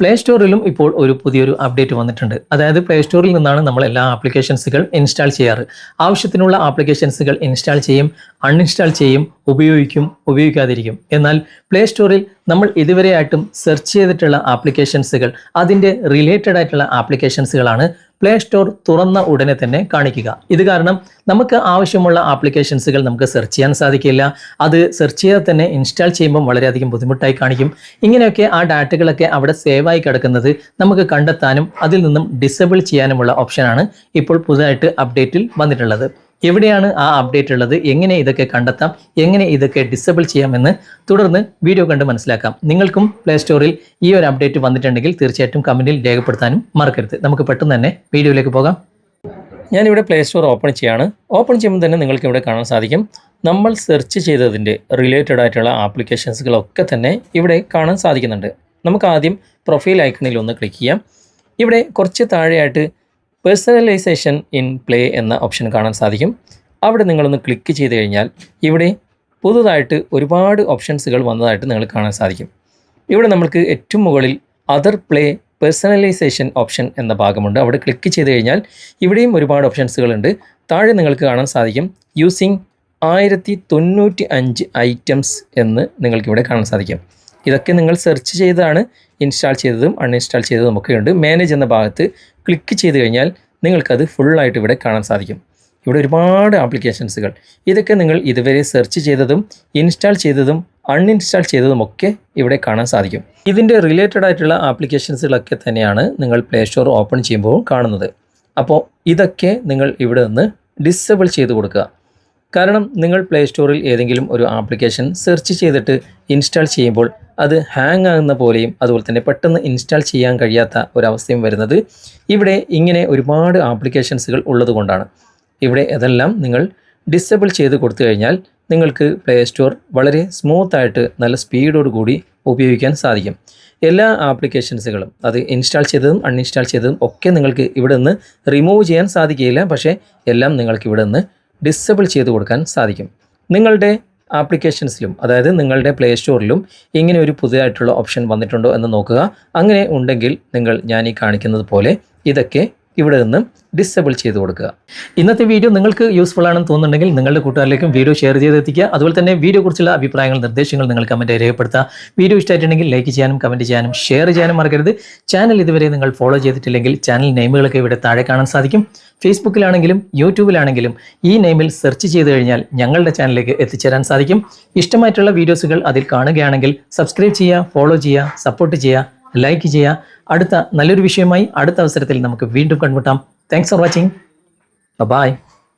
Play സ്റ്റോറിലും ഇപ്പോൾ ഒരു പുതിയൊരു അപ്ഡേറ്റ് വന്നിട്ടുണ്ട്. അതായത് പ്ലേ സ്റ്റോറിൽ നിന്നാണ് നമ്മൾ എല്ലാ ആപ്ലിക്കേഷൻസുകൾ ഇൻസ്റ്റാൾ ചെയ്യാറ്. ആവശ്യത്തിനുള്ള ആപ്ലിക്കേഷൻസുകൾ ഇൻസ്റ്റാൾ ചെയ്യും അൺഇൻസ്റ്റാൾ ചെയ്യും ഉപയോഗിക്കും ഉപയോഗിക്കാതിരിക്കും. എന്നാൽ പ്ലേ സ്റ്റോറിൽ നമ്മൾ ഇതുവരെയായിട്ടും സെർച്ച് ചെയ്തിട്ടുള്ള ആപ്ലിക്കേഷൻസുകൾ അതിന്റെ റിലേറ്റഡ് ആയിട്ടുള്ള ആപ്ലിക്കേഷൻസുകളാണ് പ്ലേ സ്റ്റോർ തുറന്ന ഉടനെ തന്നെ കാണിക്കുക. ഇത് കാരണം നമുക്ക് ആവശ്യമുള്ള ആപ്ലിക്കേഷൻസുകൾ നമുക്ക് സെർച്ച് ചെയ്യാൻ സാധിക്കില്ല. അത് സെർച്ച് ചെയ്താൽ തന്നെ ഇൻസ്റ്റാൾ ചെയ്യുമ്പോൾ വളരെയധികം ബുദ്ധിമുട്ടായി കാണിക്കും. ഇങ്ങനെയൊക്കെ ആ ഡാറ്റകളൊക്കെ അവിടെ സേവായി കിടക്കുന്നത് നമുക്ക് കണ്ടെത്താനും അതിൽ നിന്നും ഡിസേബിൾ ചെയ്യാനുമുള്ള ഓപ്ഷനാണ് ഇപ്പോൾ പുതുതായിട്ട് അപ്ഡേറ്റിൽ വന്നിട്ടുള്ളത്. എവിടെയാണ് ആ അപ്ഡേറ്റ് ഉള്ളത്? എങ്ങനെ ഇതൊക്കെ കണ്ടെത്താം? എങ്ങനെ ഇതൊക്കെ ഡിസേബിൾ ചെയ്യാമെന്ന് തുടർന്ന് വീഡിയോ കണ്ട് മനസ്സിലാക്കാം. നിങ്ങൾക്കും പ്ലേ സ്റ്റോറിൽ ഈ ഒരു അപ്ഡേറ്റ് വന്നിട്ടുണ്ടെങ്കിൽ തീർച്ചയായിട്ടും കമന്റിൽ രേഖപ്പെടുത്താനും മറക്കരുത്. നമുക്ക് പെട്ടെന്ന് തന്നെ വീഡിയോയിലേക്ക് പോകാം. ഞാനിവിടെ പ്ലേ സ്റ്റോർ ഓപ്പൺ ചെയ്യാണ്. ഓപ്പൺ ചെയ്യുമ്പോൾ തന്നെ നിങ്ങൾക്ക് ഇവിടെ കാണാൻ സാധിക്കും. നമ്മൾ സെർച്ച് ചെയ്തതിന്റെ റിലേറ്റഡ് ആയിട്ടുള്ള ആപ്ലിക്കേഷൻസുകളൊക്കെ തന്നെ ഇവിടെ കാണാൻ സാധിക്കുന്നുണ്ട്. നമുക്ക് ആദ്യം പ്രൊഫൈൽ ഐക്കണിൽ ഒന്ന് ക്ലിക്ക് ചെയ്യാം. ഇവിടെ കുറച്ച് താഴെയായിട്ട് പേഴ്സണലൈസേഷൻ ഇൻ പ്ലേ എന്ന ഓപ്ഷൻ കാണാൻ സാധിക്കും. അവിടെ നിങ്ങളൊന്ന് ക്ലിക്ക് ചെയ്ത് കഴിഞ്ഞാൽ ഇവിടെ പുതുതായിട്ട് ഒരുപാട് ഓപ്ഷൻസുകൾ വന്നതായിട്ട് നിങ്ങൾ കാണാൻ സാധിക്കും. ഇവിടെ നമ്മൾക്ക് ഏറ്റവും മുകളിൽ അതർ പ്ലേ പേഴ്സണലൈസേഷൻ ഓപ്ഷൻ എന്ന ഭാഗമുണ്ട്. അവിടെ ക്ലിക്ക് ചെയ്ത് കഴിഞ്ഞാൽ ഇവിടെയും ഒരുപാട് ഓപ്ഷൻസുകളുണ്ട് താഴെ നിങ്ങൾക്ക് കാണാൻ സാധിക്കും യൂസിങ് ആയിരത്തി തൊണ്ണൂറ്റി അഞ്ച് ഐറ്റംസ് എന്ന് നിങ്ങൾക്കിവിടെ കാണാൻ സാധിക്കും. ഇതൊക്കെ നിങ്ങൾ സെർച്ച് ചെയ്താണ് ഇൻസ്റ്റാൾ ചെയ്തതും അൺഇൻസ്റ്റാൾ ചെയ്തതും ഒക്കെയുണ്ട് മാനേജ് എന്ന ഭാഗത്ത് ക്ലിക്ക് ചെയ്ത് കഴിഞ്ഞാൽ നിങ്ങൾക്കത് ഫുള്ളായിട്ട് ഇവിടെ കാണാൻ സാധിക്കും. ഇവിടെ ഒരുപാട് ആപ്ലിക്കേഷൻസുകൾ ഇതൊക്കെ നിങ്ങൾ ഇതുവരെ സെർച്ച് ചെയ്തതും ഇൻസ്റ്റാൾ ചെയ്തതും അൺഇൻസ്റ്റാൾ ചെയ്തതും ഒക്കെ ഇവിടെ കാണാൻ സാധിക്കും. ഇതിന്റെ റിലേറ്റഡ് ആയിട്ടുള്ള ആപ്ലിക്കേഷൻസുകളൊക്കെ തന്നെയാണ് നിങ്ങൾ പ്ലേ സ്റ്റോർ ഓപ്പൺ ചെയ്യുമ്പോൾ കാണുന്നത്. അപ്പോൾ ഇതൊക്കെ നിങ്ങൾ ഇവിടെ നിന്ന് ഡിസബിൾ ചെയ്ത് കൊടുക്കുക. കാരണം നിങ്ങൾ പ്ലേ സ്റ്റോറിൽ ഏതെങ്കിലും ഒരു ആപ്ലിക്കേഷൻ സെർച്ച് ചെയ്തിട്ട് ഇൻസ്റ്റാൾ ചെയ്യുമ്പോൾ അത് ഹാങ് ആകുന്ന പോലെയും അതുപോലെ തന്നെ പെട്ടെന്ന് ഇൻസ്റ്റാൾ ചെയ്യാൻ കഴിയാത്ത ഒരവസ്ഥയും വരുന്നത് ഇവിടെ ഇങ്ങനെ ഒരുപാട് ആപ്ലിക്കേഷൻസുകൾ ഉള്ളതുകൊണ്ടാണ് ഇവിടെ അതെല്ലാം നിങ്ങൾ ഡിസേബിൾ ചെയ്ത് കൊടുത്തു കഴിഞ്ഞാൽ നിങ്ങൾക്ക് പ്ലേ സ്റ്റോർ വളരെ സ്മൂത്തായിട്ട് നല്ല സ്പീഡോട് കൂടി ഉപയോഗിക്കാൻ സാധിക്കും. എല്ലാ ആപ്ലിക്കേഷൻസുകളും അത് ഇൻസ്റ്റാൾ ചെയ്തതും അൺഇൻസ്റ്റാൾ ചെയ്തതും ഒക്കെ നിങ്ങൾക്ക് ഇവിടെ നിന്ന് റിമൂവ് ചെയ്യാൻ സാധിക്കുകയില്ല. പക്ഷേ എല്ലാം നിങ്ങൾക്ക് ഇവിടെ നിന്ന് ഡിസേബിൾ ചെയ്ത് കൊടുക്കാൻ സാധിക്കും. നിങ്ങളുടെ ആപ്ലിക്കേഷൻസിലും അതായത് നിങ്ങളുടെ പ്ലേ സ്റ്റോറിലും ഇങ്ങനെ ഒരു പുതിയതായിട്ടുള്ള ഓപ്ഷൻ വന്നിട്ടുണ്ടോ എന്ന് നോക്കുക. അങ്ങനെ ഉണ്ടെങ്കിൽ നിങ്ങൾ ഞാൻ ഈ കാണിക്കുന്നത് പോലെ ഇതൊക്കെ ഇവിടെ നിന്ന് ഡിസേബിൾ ചെയ്ത് കൊടുക്കുക. ഇന്നത്തെ വീഡിയോ നിങ്ങൾക്ക് യൂസ്ഫുൾ ആണെന്ന് തോന്നുന്നുണ്ടെങ്കിൽ നിങ്ങളുടെ കൂട്ടുകാരിലേക്കും വീഡിയോ ഷെയർ ചെയ്ത് എത്തിക്കുക അതുപോലെ തന്നെ വീഡിയോ കുറിച്ചുള്ള അഭിപ്രായങ്ങൾ നിർദ്ദേശങ്ങൾ നിങ്ങൾ കമന്റ് രേഖപ്പെടുത്തുക. വീഡിയോ ഇഷ്ടമായിട്ടുണ്ടെങ്കിൽ ലൈക്ക് ചെയ്യാനും കമന്റ് ചെയ്യാനും ഷെയർ ചെയ്യാനും മറക്കരുത്. ചാനൽ ഇതുവരെ നിങ്ങൾ ഫോളോ ചെയ്തിട്ടില്ലെങ്കിൽ ചാനൽ നെയിമുകളൊക്കെ ഇവിടെ താഴെ കാണാൻ സാധിക്കും. ഫേസ്ബുക്കിലാണെങ്കിലും യൂട്യൂബിലാണെങ്കിലും ഈ നെയിമിൽ സെർച്ച് ചെയ്ത് കഴിഞ്ഞാൽ ഞങ്ങളുടെ ചാനലിലേക്ക് എത്തിച്ചേരാൻ സാധിക്കും. ഇഷ്ടമായിട്ടുള്ള വീഡിയോസുകൾ അതിൽ കാണുകയാണെങ്കിൽ സബ്സ്ക്രൈബ് ചെയ്യുക ഫോളോ ചെയ്യുക സപ്പോർട്ട് ചെയ്യുക. ലൈക്ക് ചെയ്യുക. അടുത്ത നല്ലൊരു വിഷയമായി അടുത്ത അവസരത്തിൽ നമുക്ക് വീണ്ടും കണ്ടുമുട്ടാം. Thanks for watching bye